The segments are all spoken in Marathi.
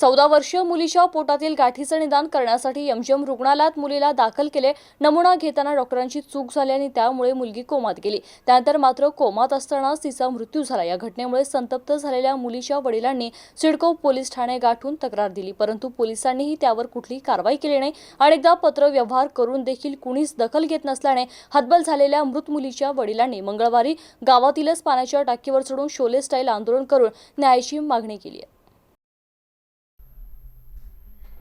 चौदा वर्षीय मुलीच्या पोटातील गाठीचं निदान करण्यासाठी एमजीएम रुग्णालयात मुलीला दाखल केले. नमुना घेताना डॉक्टरांची चूक झाली आणि त्यामुळे मुलगी कोमात गेली. त्यानंतर मात्र कोमात असतानाच तिचा मृत्यू झाला. या घटनेमुळे संतप्त झालेल्या मुलीच्या वडिलांनी सिडको पोलीस ठाणे गाठून तक्रार दिली. परंतु पोलिसांनीही त्यावर कुठलीही कारवाई केली नाही. अनेकदा पत्र व्यवहार करून देखील कुणीच दखल घेत नसल्याने हतबल झालेल्या मृत मुलीच्या वडिलांनी मंगळवारी गावातीलच पाण्याच्या टाकीवर चढून शोले स्टाईल आंदोलन करून न्यायाची मागणी केली आहे.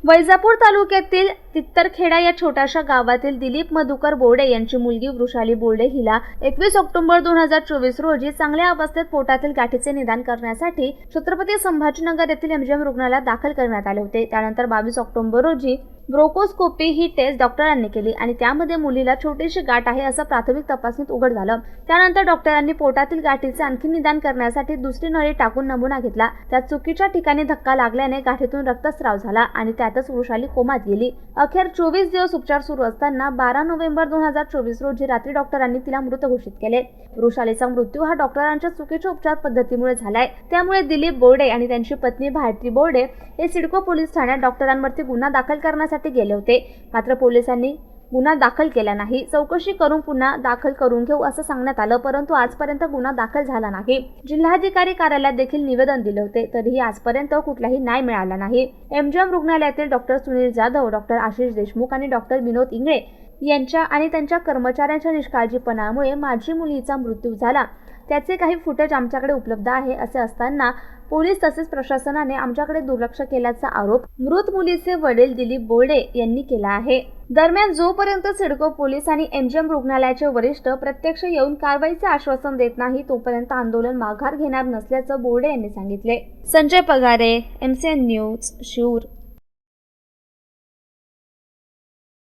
वैजापूर तालुक्यातील तित्तरखेडा या छोट्याशा गावातील दिलीप मधुकर बोर्डे यांची मुलगी वृषाली बोर्डे हिला एकवीस ऑक्टोबर दोन हजार चोवीस रोजी चांगल्या अवस्थेत पोटातील गाठीचे निदान करण्यासाठी छत्रपती संभाजीनगर येथील एमजीएम रुग्णालयात दाखल करण्यात आले होते. त्यानंतर बावीस ऑक्टोबर रोजी ब्रोकोस्कोपी ही टेस्ट डॉक्टरांनी केली आणि त्यामध्ये मुलीला छोटीशी गाठ आहे असं प्राथमिक तपासणीत उघड झालं. त्यानंतर डॉक्टरांनी पोटातील गाठीचे आणखी निदान करण्यासाठी दुसरी नळी टाकून नमुना घेतला. त्यात चुकीच्या ठिकाणी धक्का लागल्याने गाठीतून रक्तस्राव झाला आणि त्यातच वृषाली कोमात गेली. अखेर चोवीस दिवस उपचार सुरू असताना बारा नोव्हेंबर दोन हजार चोवीस रोजी रात्री डॉक्टरांनी तिला मृत घोषित केले. वृषालीचा मृत्यू हा डॉक्टरांच्या चुकीच्या उपचार पद्धतीमुळे झालाय. त्यामुळे दिलीप बोर्डे आणि त्यांची पत्नी भारती बोर्डे हे सिडको पोलीस ठाण्यात डॉक्टरांवरती गुन्हा दाखल करण्यासाठी गेले होते. मात्र पोलिसांनी गुन्हा दाखल केला नाही. चौकशी करून पुन्हा दाखल करून घेऊ असं सांगण्यात आलं परंतु आजपर्यंत गुन्हा दाखल झाला नाही. जिल्हाधिकारी कार्यालयात देखील निवेदन दिले होते तरीही आजपर्यंत कुठलाही न्याय मिळाला नाही. एमजीएम रुग्णालयातील डॉक्टर सुनील जाधव डॉक्टर आशिष देशमुख आणि डॉक्टर विनोद इंगळे यांच्या आणि त्यांच्या कर्मचाऱ्यांच्या निष्काळजीपणामुळे माझी मुलीचा मृत्यू झाला. त्याचे काही फुटेज आमच्याकडे उपलब्ध आहे असे असताना पोलीस तसेच प्रशासनाने आमच्याकडे दुर्लक्ष केल्याचा आरोप मृत मुलीचे वडील दिलीप बोर्डे यांनी केला आहे. दरम्यान जोपर्यंत सिडको पोलीस आणि एमजीएम रुग्णालयाचे वरिष्ठ प्रत्यक्ष येऊन कारवाईचे आश्वासन देत नाही तोपर्यंत आंदोलन माघार घेणार नसल्याचं बोर्डे यांनी सांगितले. Sanjay Pagare MCN news Shivur